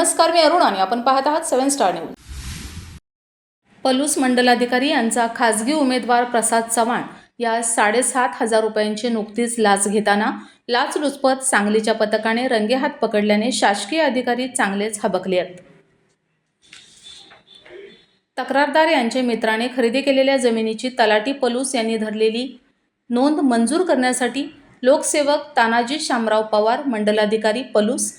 नमस्कार मी अरुण आणि आपण पाहत आहात सेवन स्टार न्यूज. पलूस मंडलाधिकारी यांचा खासगी उमेदवार प्रसाद चव्हाण या साडेसात हजार रुपयांची नुकतीच लाच घेताना लाचलुचपत सांगलीच्या पथकाने रंगेहात पकडल्याने शासकीय अधिकारी चांगलेच हबकले आहेत. तक्रारदार यांच्या मित्राने खरेदी केलेल्या जमिनीची तलाटी पलूस यांनी धरलेली नोंद मंजूर करण्यासाठी लोकसेवक तानाजी शामराव पवार मंडलाधिकारी पलूस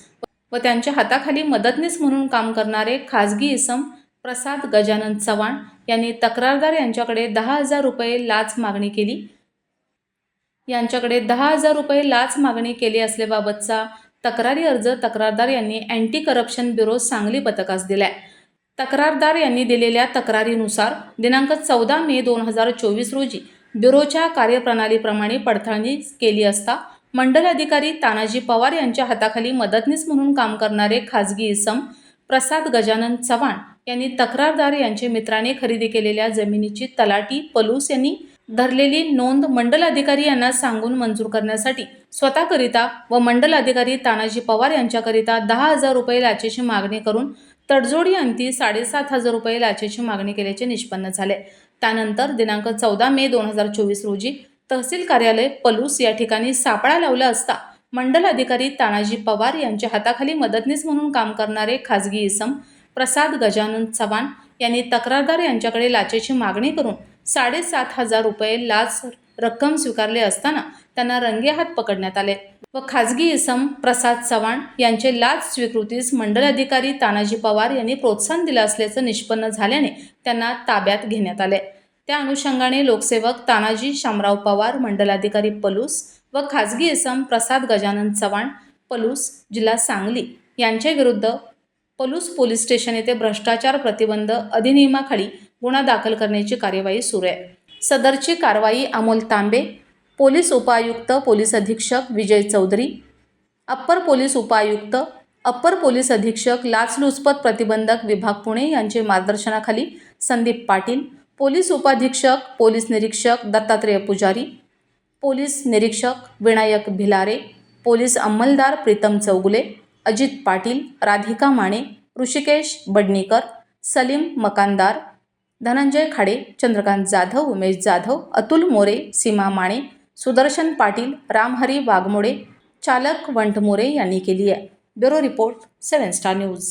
व त्यांच्या हाताखाली मदतनीस म्हणून काम करणारे खाजगी इसम प्रसाद गजानन चव्हाण यांनी तक्रारदार यांच्याकडे दहा हजार रुपये लाच मागणी केली. यांच्याकडे दहा हजार रुपये लाच मागणी केली असल्याबाबतचा तक्रारी अर्ज तक्रारदार यांनी अँटी करप्शन ब्युरो सांगली पथकास दिलाय. तक्रारदार यांनी दिलेल्या तक्रारीनुसार दिनांक चौदा मे दोन हजार चोवीस रोजी ब्युरोच्या कार्यप्रणालीप्रमाणे पडताळणी केली असता मंडल अधिकारी तानाजी पवार यांच्या हाताखाली मदतनीस म्हणून काम करणारे खाजगी इसम प्रसाद गजानन चव्हाण यांनी तक्रारदार यांचे मित्राने खरेदी केलेल्या जमिनीची तलाटी पलूस यांनी धरलेली नोंद मंडल अधिकारी यांना सांगून मंजूर करण्यासाठी स्वतःकरिता व मंडल अधिकारी तानाजी पवार यांच्याकरिता दहा हजार रुपये लाचेची मागणी करून तडजोडी अंती साडेसात हजार रुपये लाचेची मागणी केल्याचे निष्पन्न झाले. त्यानंतर दिनांक चौदा मे दोन हजार चोवीस रोजी तहसील कार्यालय पलूस या ठिकाणी सापळा लावला असता मंडल अधिकारी तानाजी पवार यांच्या हाताखाली मदतनीस म्हणून काम करणारे खाजगी इसम प्रसाद गजानन चव्हाण यांनी तक्रारदार यांच्याकडे लाचेची मागणी करून साडेसात हजार रुपये लाच रक्कम स्वीकारले असताना त्यांना रंगेहात पकडण्यात आले व खाजगी इसम प्रसाद चव्हाण यांचे लाच स्वीकृतीस मंडल अधिकारी तानाजी पवार यांनी प्रोत्साहन दिलं असल्याचं निष्पन्न झाल्याने त्यांना ताब्यात घेण्यात आले. त्या अनुषंगाने लोकसेवक तानाजी शामराव पवार मंडलाधिकारी पलूस व खाजगी इसम प्रसाद गजानन चव्हाण पलूस जिल्हा सांगली यांच्या विरुद्ध पलूस पोलीस स्टेशन येथे भ्रष्टाचार प्रतिबंध अधिनियमाखाली गुन्हा दाखल करण्याची कार्यवाही सुरू आहे. सदरची कारवाई अमोल तांबे पोलीस उपायुक्त पोलीस अधीक्षक विजय चौधरी अप्पर पोलीस उपायुक्त अप्पर पोलीस अधीक्षक लाचलुचपत प्रतिबंधक विभाग पुणे यांचे मार्गदर्शनाखाली संदीप पाटील पोलीस उपाधीक्षक पोलीस निरीक्षक दत्तात्रेय पुजारी पोलीस निरीक्षक विनायक भिलारे पोलीस अंमलदार प्रीतम चौगुले अजित पाटील राधिका माने ऋषिकेश बडणीकर सलीम मकानदार धनंजय खाडे चंद्रकांत जाधव उमेश जाधव अतुल मोरे सीमा माने सुदर्शन पाटील रामहरी वाघमोडे चालक वंट मोरे यांनी केली आहे. Bureau report seven star news.